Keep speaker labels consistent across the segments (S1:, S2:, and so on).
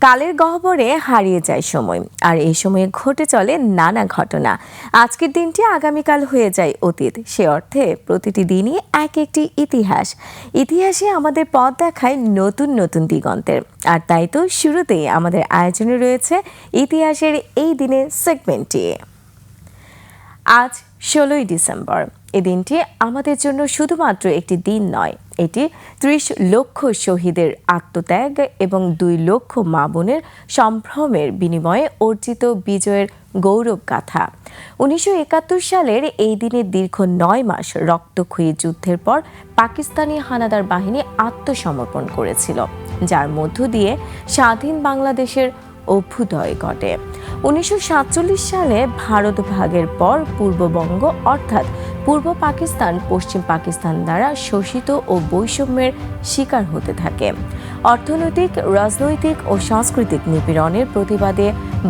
S1: কালের গহ্বরে হারিয়ে যায় সময়। আর এই সময়ে ঘটে চলে নানা ঘটনা। আজকের দিনটি আগামীকাল হয়ে যায় অতীত। সে অর্থে প্রতিটি দিনই এক একটি ইতিহাস। ইতিহাসে আমাদের পথ দেখায় নতুন নতুন দিগন্তের। আর তাই তো শুরুতেই আমাদের আয়োজনে রয়েছে ইতিহাসের এই দিনের সেগমেন্টটি। আজ ষোলোই ডিসেম্বর। এই দিনটি আমাদের জন্য শুধুমাত্র একটি দিন নয় এটি ত্রিশ লক্ষ শহীদের আত্মত্যাগ এবং দুই লক্ষ মা বোনের সম্ভ্রমের বিনিময়ে অর্জিত বিজয়ের গৌরব গাথা। উনিশশো একাত্তর সালের এই দিনে দীর্ঘ নয় মাস রক্তক্ষয়ী যুদ্ধের পর পাকিস্তানি হানাদার বাহিনী আত্মসমর্পণ করেছিল, যার মধ্য দিয়ে স্বাধীন বাংলাদেশের অভ্যুদয় ঘটে। উনিশশো সাতচল্লিশ সালে ভারত ভাগের পর পূর্ববঙ্গ, অর্থাৎ পূর্ব পাকিস্তান, পশ্চিম পাকিস্তান দ্বারা শোষিত ও বৈষম্যের শিকার হতে থাকে। অর্থনৈতিক, রাজনৈতিক ও সাংস্কৃতিক নিপীড়নের প্রতিবাদে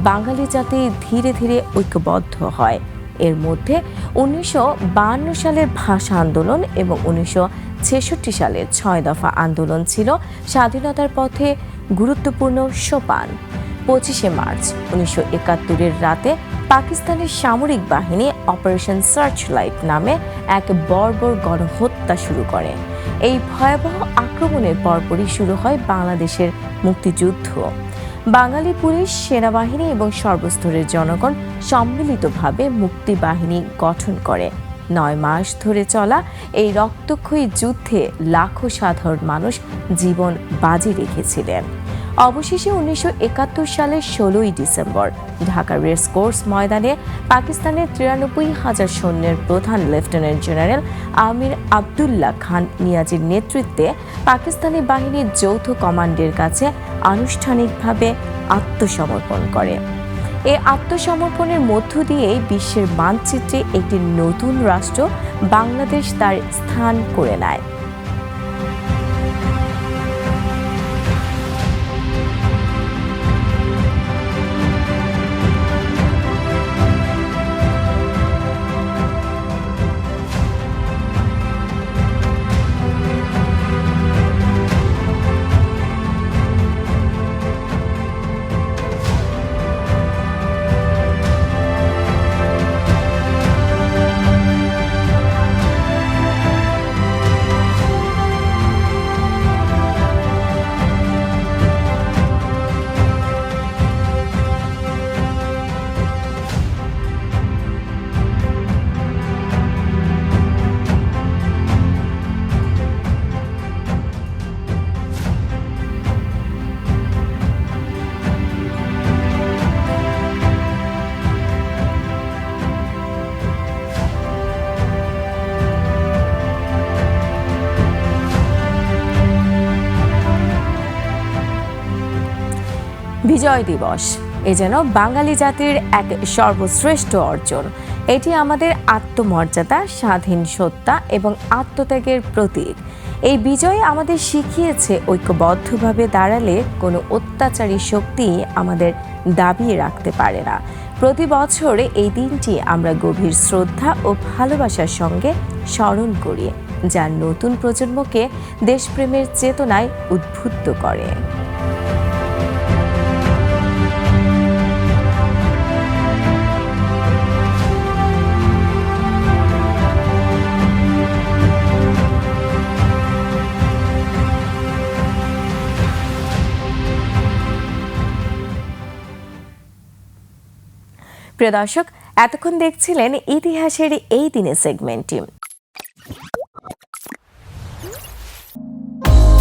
S1: বাঙালি জাতি ধীরে ধীরে ঐক্যবদ্ধ হয়। এর মধ্যে উনিশশো বায়ান্ন সালের ভাষা আন্দোলন এবং উনিশশো ছেষট্টি সালের ছয় দফা আন্দোলন ছিল স্বাধীনতার পথে গুরুত্বপূর্ণ সোপান। পঁচিশে মার্চ উনিশশো একাত্তরের রাতে পাকিস্তানের সামরিক বাহিনী অপারেশন সার্চ লাইট নামে এক বর্বর গণহত্যা শুরু করে। এই ভয়াবহ আক্রমণের পরপরই শুরু হয় বাংলাদেশের মুক্তিযুদ্ধ। বাঙালি পুলিশ, সেনাবাহিনী এবং সর্বস্তরের জনগণ সম্মিলিতভাবে মুক্তি বাহিনী গঠন করে। নয় মাস ধরে চলা এই রক্তক্ষয়ী যুদ্ধে লাখো সাধারণ মানুষ জীবন বাজি রেখেছিলেন। অবশেষে উনিশশো একাত্তর সালের ষোলোই ডিসেম্বর ঢাকার রেস কোর্স ময়দানে পাকিস্তানের তিরানব্বই হাজার সৈন্যের প্রধান লেফটেন্যান্ট জেনারেল আমির আবদুল্লাহ খান নিয়াজির নেতৃত্বে পাকিস্তানি বাহিনীর যৌথ কমান্ডের কাছে আনুষ্ঠানিকভাবে আত্মসমর্পণ করে। এই আত্মসমর্পণের মধ্য দিয়েই বিশ্বের মানচিত্রে একটি নতুন রাষ্ট্র বাংলাদেশ তার স্থান করে নেয়। বিজয় দিবস। এ যেন বাঙালি জাতির এক সর্বশ্রেষ্ঠ অর্জন। এটি আমাদের আত্মমর্যাদা, স্বাধীন সত্তা এবং আত্মত্যাগের প্রতীক। এই বিজয় আমাদের শিখিয়েছে ঐক্যবদ্ধভাবে দাঁড়ালে কোনো অত্যাচারী শক্তি আমাদের দাবিয়ে রাখতে পারে না। প্রতি বছর এই দিনটি আমরা গভীর শ্রদ্ধা ও ভালোবাসার সঙ্গে স্মরণ করি, যা নতুন প্রজন্মকে দেশপ্রেমের চেতনায় উদ্বুদ্ধ করে। প্রিয় দর্শক এতক্ষণ দেখছিলেন ইতিহাসের এই দিনের সেগমেন্টটি